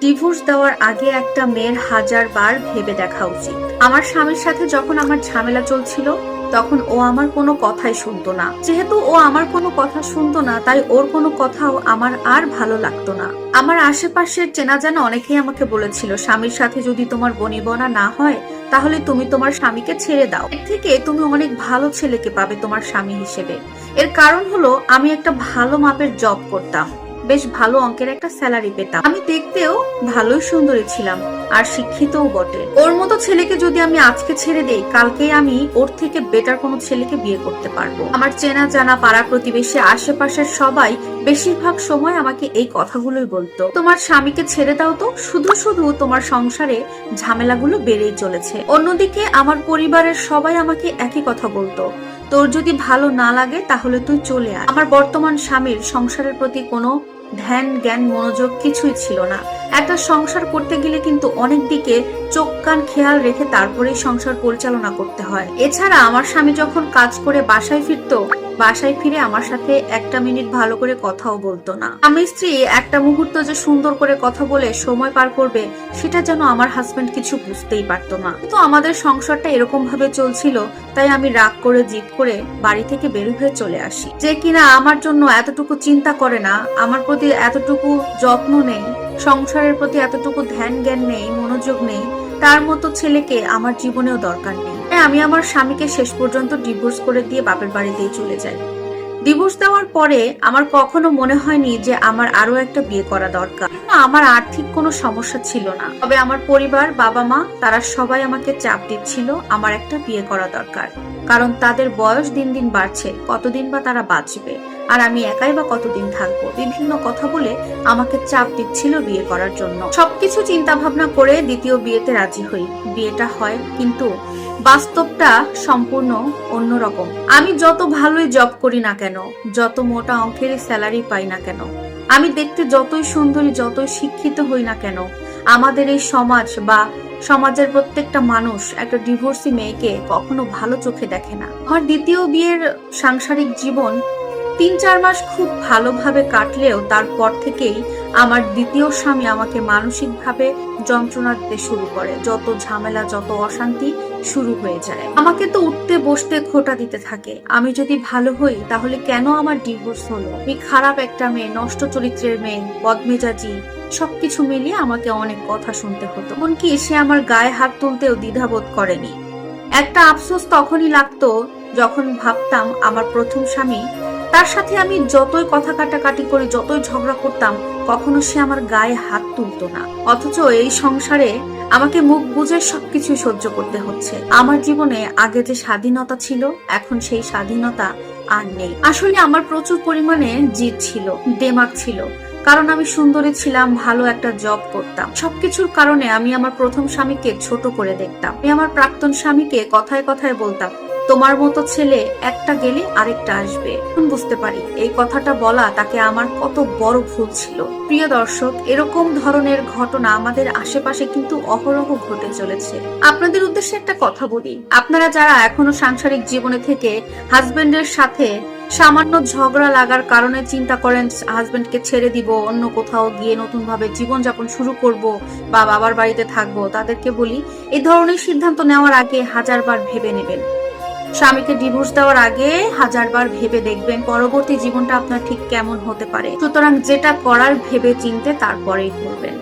Divorce দেওয়ার আগে একটা মেয়ের হাজার বার ভেবে দেখা উচিত। আমার স্বামীর সাথে যখন আমার ঝামেলা চলছিল, তখন ও আমার কোনো কথাই শুনতো না। যেহেতু ও আমার কোনো কথা শুনতো না, তাই ওর কোনো কথাও আমার আর ভালো লাগতো না। আমার আশেপাশের চেনা জানা অনেকেই আমাকে বলেছিল, স্বামীর সাথে যদি তোমার বনিবনা না হয়, তাহলে তুমি তোমার স্বামীকে ছেড়ে দাও। এর থেকে তুমি অনেক ভালো ছেলেকে পাবে তোমার স্বামী হিসেবে। এর কারণ হলো, আমি একটা ভালো মাপের জব করতাম। বেশ ভালো অঙ্কের একটা স্যালারি পেতাম। আমি দেখতেও ভালোই সুন্দরী ছিলাম, আর শিক্ষিতও বটে। ওর মতো ছেলেকে যদি আমি আজকে ছেড়ে দেই, কালকেই আমি ওর থেকে বেটার কোনো ছেলেকে বিয়ে করতে পারব। আমার চেনা জানা পাড়া প্রতিবেশী আশেপাশের সবাই বেশিরভাগ সময় আমাকে এই কথাগুলোই বলতো। তোমার স্বামীকে ছেড়ে দাও তো, শুধু শুধু তোমার সংসারে ঝামেলাগুলো বেড়েই চলেছে। অন্যদিকে আমার পরিবারের সবাই আমাকে একই কথা বলতো, তোর যদি ভালো না লাগে তাহলে তুই চলে আয়। আমার বর্তমান স্বামীর সংসারের প্রতি কোনো ধ্যান জ্ঞান মনোযোগ কিছুই ছিল না। একটা সংসার করতে গেলে কিন্তু অনেক দিকে চোখ কান খেয়াল রেখে তারপরেই সংসার পরিচালনা করতে হয়। এছাড়া আমার স্বামী যখন কাজ করে বাসায় ফিরতো, বাসায় ফিরে আমার সাথে একটা মিনিট ভালো করে কথাও বলতো না। আমি স্ত্রী একটা মুহূর্ত যে সুন্দর করে কথা বলে সময় পার করবে, সেটা যেন আমার হাজবেন্ড কিছু বুঝতেই পারতো না। তো আমাদের সংসারটা এরকম ভাবে চলছিল, তাই আমি রাগ করে, জিদ করে বাড়ি থেকে বের হয়ে চলে আসি। যে কিনা আমার জন্য এতটুকু চিন্তা করে না, আমার প্রতি এতটুকু যত্ন নেই সংসারের প্রতি এতটুকু ধ্যান জ্ঞান নেই, মনোযোগ নেই, তার মতো ছেলেকে আমার জীবনেও দরকার নেই। তাই আমি আমার স্বামীকে শেষ পর্যন্ত ডিভোর্স করে দিয়ে বাপের বাড়িতেই চলে যাই। ডিভোর্স দেওয়ার পরে আমার কখনো মনে হয়নি যে আমার আরও একটা বিয়ে করা দরকার। আমার আর্থিক কোনো সমস্যা ছিল না। তবে আমার পরিবার বাবা মা তারা সবাই আমাকে চাপ দিচ্ছিল আমার একটা বিয়ে করা দরকার। কারণ তাদের বয়স দিন দিন বাড়ছে, কতদিন বা তারা বাঁচবে, আর আমি একাই বা কতদিন থাকব? বিভিন্ন কথা বলে আমাকে চাপ দিচ্ছিল বিয়ে করার জন্য। সবকিছু চিন্তা ভাবনা করে দ্বিতীয় বিয়েতে রাজি হই। বিয়েটা হয়, কিন্তু বাস্তবটা সম্পূর্ণ অন্যরকম। আমি যত ভালোই জব করি না কেন, যত মোটা অঙ্কের স্যালারি পাই না কেন, আমি দেখতে যতই সুন্দরী, যতই শিক্ষিত হই না কেন, আমাদের এই সমাজ বা সমাজের প্রত্যেকটা মানুষ একটা ডিভোর্সি মেয়েকে কখনো ভালো চোখে দেখে না। আমার দ্বিতীয় বিয়ের সাংসারিক জীবন তিন চার মাস খুব ভালোভাবে কাটলেও তারপর থেকেই আমার দ্বিতীয় স্বামী আমাকে মানসিকভাবে যন্ত্রণা দিতে শুরু করে। যত ঝামেলা, যত অশান্তি শুরু হয়ে যায়। আমাকে তো উঠতে, বসতে খোটা দিতে থাকে। আমি যদি ভালো হই, তাহলে কেন আমার ডিভোর্স হলো? আমি খারাপ একটা মেয়ে, নষ্ট চরিত্রের মেয়ে, বদমেজাজি, সবকিছু মিলিয়ে আমাকে অনেক কথা শুনতে হতো। এমনকি সে আমার গায়ে হাত তুলতেও দ্বিধাবোধ করেনি। একটা আফসোস তখনই লাগতো যখন ভাবতাম আমার প্রথম স্বামী তার সাথে আমি যতই কথা কাটাকাটি করে, যতই ঝগড়া করতাম, কখনো সে আমার গায়ে হাত তুলতো না। অথচ এই সংসারে আমাকে মুখ বুঝে সবকিছু সহ্য করতে হচ্ছে। আমার জীবনে আগে যে স্বাধীনতা ছিল, এখন সেই স্বাধীনতা আর নেই। আসলে আমার প্রচুর পরিমাণে জিদ ছিল দেমাগ ছিল। কারণ আমি সুন্দরী ছিলাম, ভালো একটা জব করতাম। সবকিছুর কারণে আমি আমার প্রথম স্বামীকে ছোট করে দেখতাম। আমি আমার প্রাক্তন স্বামীকে কথায় কথায় বলতাম তোমার মতো ছেলে একটা গেলে আরেকটা আসবে। এখন বুঝতে পারি, এই কথাটা বলা তাকে আমার কত বড় ভুল ছিল। প্রিয় দর্শক, এরকম ধরনের ঘটনা আমাদের আশেপাশে কিন্তু অহরহ ঘটে চলেছে। আপনাদের উদ্দেশ্যে একটা কথা বলি। আপনারা যারা এখনও সাংসারিক জীবনে থেকে হাজবেন্ডের সাথে সামান্য ঝগড়া লাগার কারণে চিন্তা করেন, হাজবেন্ডকে ছেড়ে দিব, অন্য কোথাও গিয়ে নতুন ভাবে জীবনযাপন শুরু করব বা বাবার বাড়িতে থাকব, তাদেরকে বলি এই ধরনের সিদ্ধান্ত নেওয়ার আগে হাজারবার ভেবে নেবেন। স্বামীকে ডিভোর্স দেওয়ার আগে হাজারবার ভেবে দেখবেন, পরবর্তী জীবনটা আপনার ঠিক কেমন হতে পারে। সুতরাং যেটা করার ভেবে চিনতে তারপরেই করবেন।